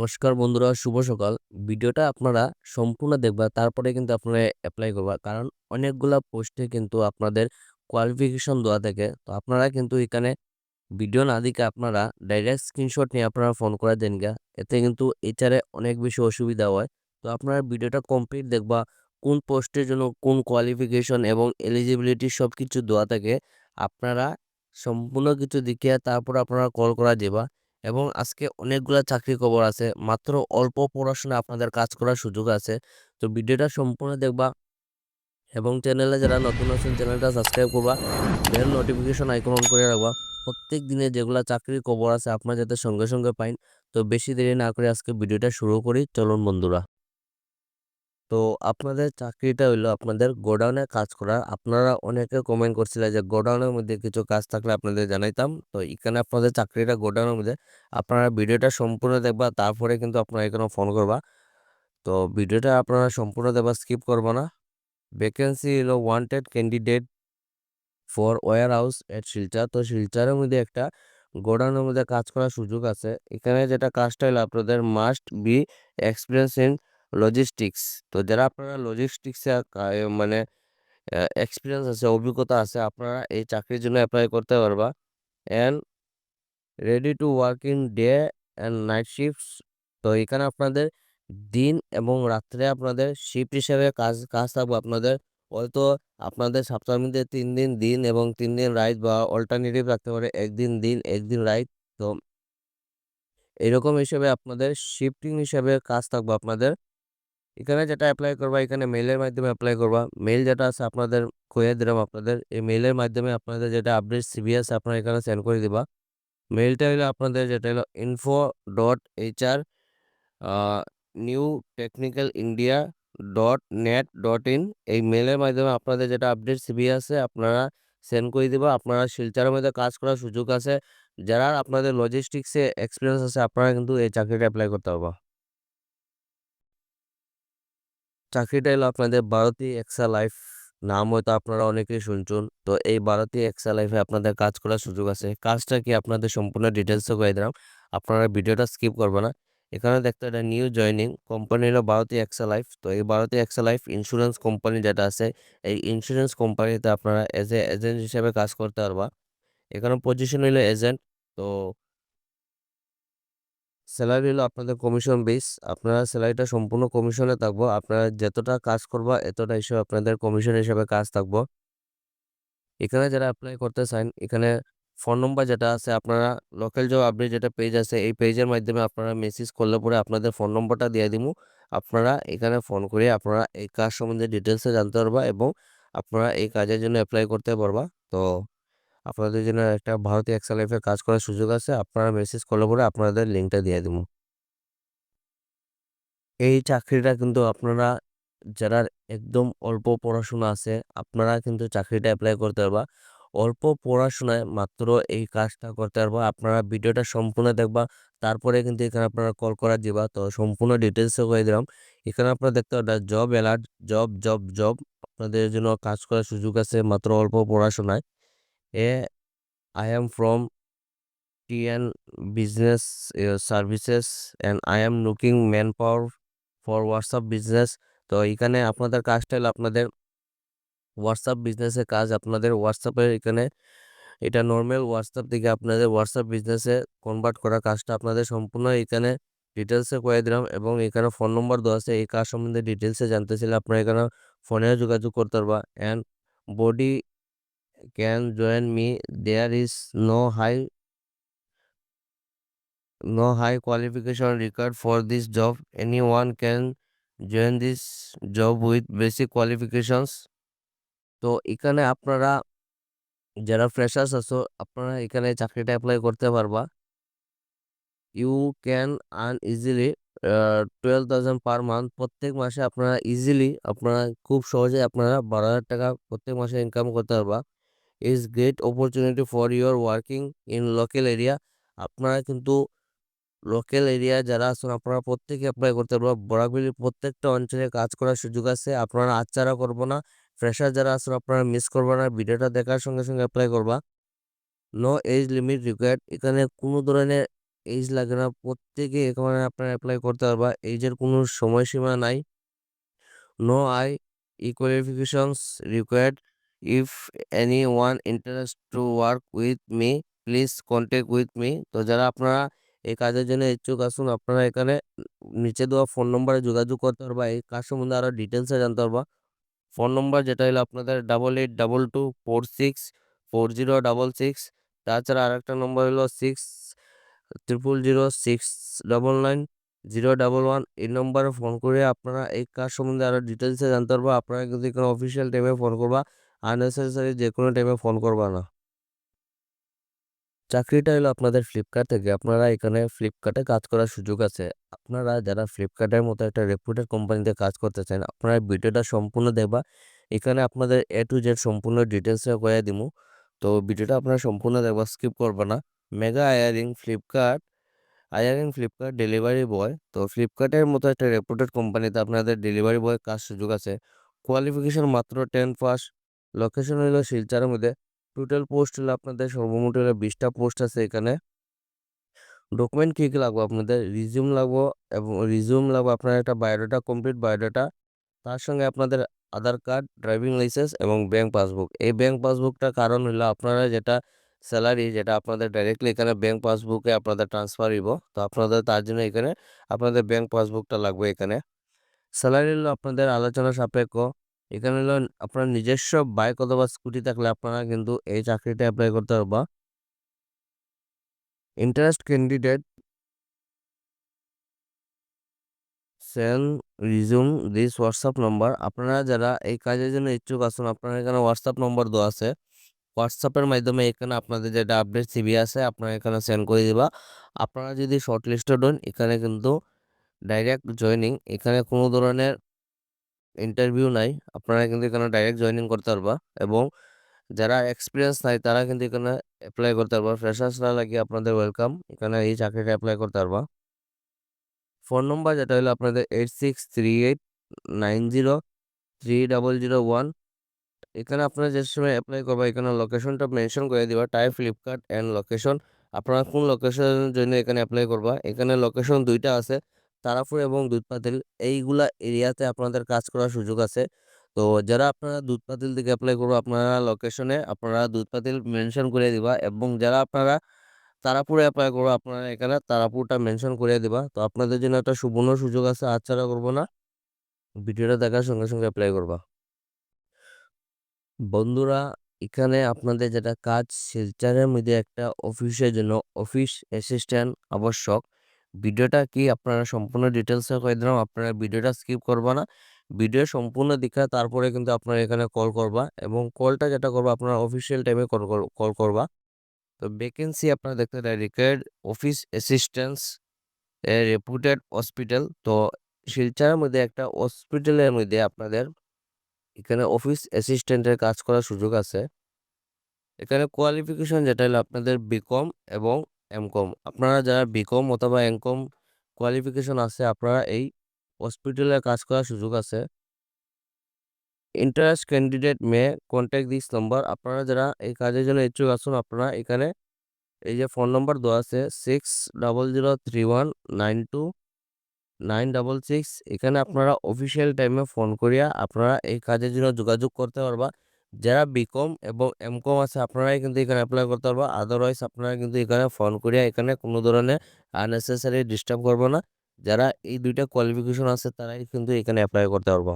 নমস্কার বন্ধুরা, শুভ সকাল। ভিডিওটা আপনারা সম্পূর্ণ দেখবা, তারপরে কিন্তু আপনারা অ্যাপ্লাই করবা। কারণ অনেকগুলা পোস্টে কিন্তু আপনাদের কোয়ালিফিকেশন দেওয়া থাকে। তো আপনারা কিন্তু এখানে ভিডিও না দিকে আপনারা ডাইরেক্ট স্ক্রিনশট নিয়ে আপনারা ফোন করে দেন গা এতে কিন্তু এইচারে অনেক বেশি অসুবিধা হয়। তো আপনারা ভিডিওটা কমপ্লিট দেখবা, কোন পোস্টের জন্য কোন কোয়ালিফিকেশন এবং এলিজিবিলিটি সব কিছু দেওয়া থাকে। আপনারা সম্পূর্ণ কিছু দেখিয়া তারপর আপনারা কল করা যাবা এবং আজকে অনেকগুলা চাকরি খবর আছে। মাত্র অল্প পড়াশোনা আপনাদের কাজ করার সুযোগ আছে। তো ভিডিওটা সম্পূর্ণ দেখবা এবং চ্যানেলে যারা নতুন আছেন, চ্যানেলটা সাবস্ক্রাইব করবা। বেল নোটিফিকেশন আইকন অন করে রাখবা। প্রত্যেক দিনে যেগুলো চাকরির খবর আছে, আপনারা যাতে সঙ্গে সঙ্গে পাইন। তো বেশি দেরি না করে আজকে ভিডিওটা শুরু করি। চলুন বন্ধুরা। তো আপনাদের চাকরিটা হইল আপনাদের গোডাউনে কাজ করা আপনারা অনেকে কমেন্ট করছিলেন যে গোডাউনের মধ্যে কিছু কাজ থাকলে আপনাদের জানাইতাম। তো এখানে আপনাদের চাকরিটা গোডাউনের মধ্যে। আপনারা ভিডিওটা সম্পূর্ণ দেখবা, তারপরে কিন্তু আপনারা এখানে ফোন করবা। তো ভিডিওটা আপনারা সম্পূর্ণ দেখবা স্কিপ করবা না। ভ্যাকেন্সি হলো wanted candidate for warehouse at Silchar তো শিলচরের মধ্যে একটা গোডাউনের মধ্যে কাজ করার সুযোগ আছে। এখানে যেটা কাজটা হলো আপনাদের must be experience in logistics তো যারা আপনারা লজিস্টিক্সে মানে এক্সপিরিয়েন্স আছে, অভিজ্ঞতা আছে, আপনারা এই চাকরির জন্য অ্যাপ্লাই করতে পারবা। And ready to work in day and night shifts তো এখানে আপনাদের দিন এবং রাত্রে আপনাদের শিফট হিসেবে কাজ কাজ থাকবে আপনাদের। হয়তো আপনাদের সপ্তাহের মধ্যে তিন দিন দিন এবং তিন দিন রাইট বা অল্টারনেটিভ রাখতে পারে, একদিন দিন, একদিন রাইট তো এরকম হিসেবে আপনাদের শিফটিং হিসেবে কাজ থাকবে আপনাদের। এখানে যেটা অ্যাপ্লাই করবা, এখানে মেইলের মাধ্যমে অ্যাপ্লাই করবা। মেইল যেটা আছে আপনাদের কয়ে দিলাম আপনাদের, এই মেইলের মাধ্যমে আপনাদের যেটা আপডেট সিবি আছে আপনারা এখানে সেন্ড করে দিবা। মেইলটা হলো আপনাদের যেটা হলো info dot HR new technical India dot net dot in এই মেলের মাধ্যমে আপনাদের যেটা আপডেট সিবি আছে আপনারা সেন্ড করে দিবা। আপনারা শিলচারের মধ্যে কাজ করার সুযোগ আছে। যারা আপনাদের লজিস্টিক্সে এক্সপিরিয়েন্স আছে, আপনারা কিন্তু এই চাকরিটা অ্যাপ্লাই করতে পারবা। চাকরিটা হলো আপনাদের ভারতী এক্সা লাইফ নাম হয়তো আপনারা অনেকেই শুনছেন তো এই ভারতী এক্সা লাইফে আপনাদের কাজ করার সুযোগ আছে। কাজটা কি আপনাদের সম্পূর্ণ ডিটেলসে করে দিলাম। আপনারা ভিডিওটা স্কিপ করবে না। এখানে দেখতে একটা নিউ জয়নিং কোম্পানি হলো ভারতী এক্সা লাইফ তো এই Bharti Axa life insurance company যেটা আছে, এই ইন্স্যুরেন্স কোম্পানিতে আপনারা এজ এ এজেন্ট হিসেবে কাজ করতে পারবা। এখানে পজিশন হইল এজেন্ট তো স্যালারি হলো আপনাদের কমিশন বেস আপনারা স্যালারিটা সম্পূর্ণ কমিশনে থাকব, আপনারা যতটা কাজ করবা, এতটা হিসেবে আপনাদের কমিশন হিসেবে কাজ থাকব। এখানে যারা অ্যাপ্লাই করতে চান, এখানে ফোন নম্বর যেটা আছে, আপনারা লোকাল জব আপডেট যেটা পেজ আছে, এই পেজের মাধ্যমে আপনারা মেসেজ করলে পরে আপনাদের ফোন নম্বরটা দিয়ে দিব আপনারা এখানে ফোন করে আপনারা এই কাজ সম্বন্ধে ডিটেলসে জানতে পারবা এবং আপনারা এই কাজের জন্য অ্যাপ্লাই করতে পারবা। তো আপনাদের জন্য একটা ভারতীয় এক্সেল লাইফে কাজ করার সুযোগ আছে, আপনারা মেসেজ করলে পরে আপনাদের লিঙ্কটা দিয়ে দিব। এই চাকরিটা কিন্তু আপনারা, যারা একদম অল্প পড়াশোনা আছে, আপনারা কিন্তু চাকরিটা অ্যাপ্লাই করতে পারবা। অল্প পড়াশোনায় মাত্র এই কাজটা করতে পারব, আপনারা ভিডিওটা সম্পূর্ণ দেখবা, তারপরে কিন্তু এখানে আপনারা কল করা দিবা। তো সম্পূর্ণ ডিটেলসে করে দিলাম। এখানে আপনারা দেখতে পাবেন job alert job job job আপনাদের জন্য কাজ করার সুযোগ আছে মাত্র অল্প পড়াশোনায়। এ I am from TN business services and I am looking manpower for WhatsApp business তো এখানে আপনাদের কাজটা আপনাদের হোয়াটসঅ্যাপ বিজনেসের কাজ, আপনাদের হোয়াটসঅ্যাপের এখানে এটা নর্মাল হোয়াটসঅ্যাপ থেকে আপনাদের হোয়াটসঅ্যাপ বিজনেসে কনভার্ট করা কাজটা আপনাদের সম্পূর্ণ এখানে ডিটেলসে করে দিলাম এবং এখানে ফোন নম্বর দেওয়া আছে। এই কাজ সম্বন্ধে ডিটেলসে জানতে চাইলে আপনারা এখানে ফোনেও যোগাযোগ করতে পারবা। And body join me there is no high no high qualification required for this job anyone can join this job with basic qualifications তো এখানে আপনারা যারা ফ্রেশার্স আছো, আপনারা এখানে চাকরিটা অ্যাপ্লাই করতে পারবা। You can earn easily twelve thousand per month প্রত্যেক মাসে আপনারা ইজিলি আপনারা খুব সহজে আপনারা বারো হাজার টাকা প্রত্যেক মাসে ইনকাম করতে পারবা। Is great opportunity for your working in local area আপনারা কিন্তু লোকাল এরিয়া যারা আছেন, আপনারা প্রত্যেকে অ্যাপ্লাই করতে পারবা বরাকবিলির প্রত্যেকটা অঞ্চলে কাজ করার সুযোগ আছে। আপনারা আচ্ছারা করব না। ফ্রেশার যারা আছেন, আপনারা মিস করবেন না। ভিডিওটা দেখার সঙ্গে সঙ্গে অ্যাপ্লাই করবা। নো এজ লিমিট রিকোয়ার্ড এখানে কোনো ধরনের এজ লাগে না। প্রত্যেকে এখানে আপনারা অ্যাপ্লাই করতে পারবা। এইজের কোনো সময়সীমা নাই। No I qualifications required if anyone interest to work with me please contact with me তো যারা আপনারা এই কাজের জন্য ইচ্ছুক আসুন আপনারা এখানে নিচে দেওয়া ফোন নম্বরে যোগাযোগ করতে পারবা। এই কাজ সম্বন্ধে আরও ডিটেলসে জানতে পারবা। ফোন নম্বর যেটা হলো আপনাদের double eight double two four six four zero double six তাছাড়া আরেকটা নম্বর হলো six triple zero six double nine zero double one এই নম্বরে ফোন করে আপনারা এই কাজ সম্বন্ধে আরও ডিটেলসে জানতে পারব। আপনারা যদি কোনো অফিসিয়াল টাইমে ফোন করবা। আননেসেসারি যে কোনো টাইমে ফোন করবা না। চাকরিটা হলো আপনাদের ফ্লিপকার্ট থেকে। আপনারা এখানে ফ্লিপকার্টে কাজ করার সুযোগ আছে। আপনারা যারা ফ্লিপকার্টের মতো একটা রেপুটেড কোম্পানিতে কাজ করতে চান, আপনারা ভিডিওটা সম্পূর্ণ দেখবা। এখানে আপনাদের এ টু জেড সম্পূর্ণ ডিটেলসে করে দিব তো ভিডিওটা আপনারা সম্পূর্ণ দেখবা স্কিপ করবা না। Mega hiring Flipkart hiring Flipkart delivery boy তো ফ্লিপকার্টের মতো একটা রেপুটেড কোম্পানিতে আপনাদের ডেলিভারি বয় কাজ সুযোগ আছে। কোয়ালিফিকেশন মাত্র টেন পাস লোকেশন হলো শিলচারের মধ্যে। টোটাল পোস্ট হলো আপনাদের সর্বমোট হলো বিশটা পোস্ট আছে এখানে। ডকুমেন্ট কী কী লাগবে আপনাদের? রিজিউম লাগবো এবং রিজিউম লাগবে আপনার একটা বায়োডাটা কমপ্লিট বায়োডাটা তার সঙ্গে আপনাদের আধার কার্ড ড্রাইভিং লাইসেন্স এবং ব্যাঙ্ক পাসবুক এই ব্যাঙ্ক পাসবুকটা কারণ হলো আপনারা যেটা স্যালারি যেটা আপনাদের ডাইরেক্টলি এখানে ব্যাঙ্ক পাসবুকে আপনাদের ট্রান্সফার হইব। তো আপনাদের তার জন্য এখানে আপনাদের ব্যাঙ্ক পাসবুকটা লাগবে এখানে। স্যালারি হলো আপনাদের আলোচনা সাপেক্ষ। এখানে হলো আপনার নিজস্ব বাইক অথবা স্কুটি থাকলে আপনারা কিন্তু এই চাকরিটা অ্যাপ্লাই করতে পারবা। Interest candidate send resume this WhatsApp number আপনারা যারা এই কাজের জন্য ইচ্ছুক আছেন, আপনারা এখানে হোয়াটসঅ্যাপ নম্বর দেওয়া আছে। হোয়াটসঅ্যাপের মাধ্যমে এখানে আপনাদের যেটা আপডেট সিবি আছে, আপনারা এখানে সেন্ড করে দিবা। আপনারা যদি শর্ট লিস্টেড হন, এখানে কিন্তু ডাইরেক্ট জয়নিং এখানে কোনো ধরনের ইন্টারভিউ নাই, আপনারা কিন্তু এখানে ডাইরেক্ট জয়নিং করতে পারবা এবং যারা এক্সপিরিয়েন্স নাই, তারা কিন্তু এখানে অ্যাপ্লাই করতে পারবা। ফ্রেশার্সরা লাগিয়ে আপনাদের ওয়েলকাম এখানে এই চাকরিটা অ্যাপ্লাই করতে পারবা। ফোন নম্বর যেটা হলো আপনাদের eight six three eight nine zero three double zero one এখানে আপনারা যে সময় অ্যাপ্লাই করবা, এখানে লোকেশনটা মেনশন করে দিবা টাইপ ফ্লিপকার্ট অ্যান্ড লোকেশন আপনারা কোন লোকেশনের জন্য এখানে অ্যাপ্লাই করবা? এখানে লোকেশন দুইটা আছে। তারাপুর এবং দুধপাতিল এইগুলা এরিয়াতে আপনাদের কাজ করার সুযোগ আছে। তো যারা আপনারা দুধপাতিল থেকে অ্যাপ্লাই করব, আপনারা লোকেশনে আপনারা দুধপাতিল মেনশন করে দিবা এবং যারা আপনারা তারাপুরে অ্যাপ্লাই করব, আপনারা এখানে তারাপুরটা মেনশন করে দিবা। তো আপনাদের জন্য একটা সুবর্ণ সুযোগ আছে আচ্ছাড়া করব না। ভিডিওটা দেখার সঙ্গে সঙ্গে অ্যাপ্লাই করবা। বন্ধুরা, এখানে আপনাদের যেটা কাজ, শিলচারের মধ্যে একটা অফিসের জন্য অফিস অ্যাসিস্ট্যান্ট আবশ্যক। ভিডিওটা কি আপনারা সম্পূর্ণ ডিটেলসে করে দিলাম, আপনারা ভিডিওটা স্কিপ করবা না। ভিডিও সম্পূর্ণ দেখা, তারপরে কিন্তু আপনারা এখানে কল করবা এবং কলটা যেটা করবা, আপনারা অফিসিয়াল টাইমে কল কল করবা। তো ভ্যাকেন্সি আপনারা দেখতে required office assistance a reputed hospital তো শিলচারের মধ্যে একটা হসপিটালের মধ্যে আপনাদের এখানে অফিস অ্যাসিস্ট্যান্টের কাজ করার সুযোগ আছে। এখানে কোয়ালিফিকেশন যেটা হলো, আপনাদের বিকম এবং এমকম আপনারা যারা বিকম অথবা এমকম কোয়ালিফিকেশন আছে, আপনারা এই হসপিটালে কাজ করার সুযোগ আছে। Interest candidate may contact this number আপনারা যারা এই কাজের জন্য ইচ্ছুক আসুন আপনারা এখানে এই যে ফোন নম্বর দেওয়া আছে six double zero three one nine two nine double six এখানে আপনারা অফিসিয়াল টাইমে ফোন করিয়া আপনারা এই কাজের জন্য যোগাযোগ করতে পারবা। যারা বিকম এবং এমকম আছে, আপনারাই কিন্তু এখানে অ্যাপ্লাই করতে পারব। আদারওয়াইজ আপনারা কিন্তু এখানে ফোন করিয়া এখানে কোনো ধরনের আননেসেসারি ডিস্টার্ব করব না। যারা এই দুইটা কোয়ালিফিকেশন আছে, তারাই কিন্তু এখানে অ্যাপ্লাই করতে পারব।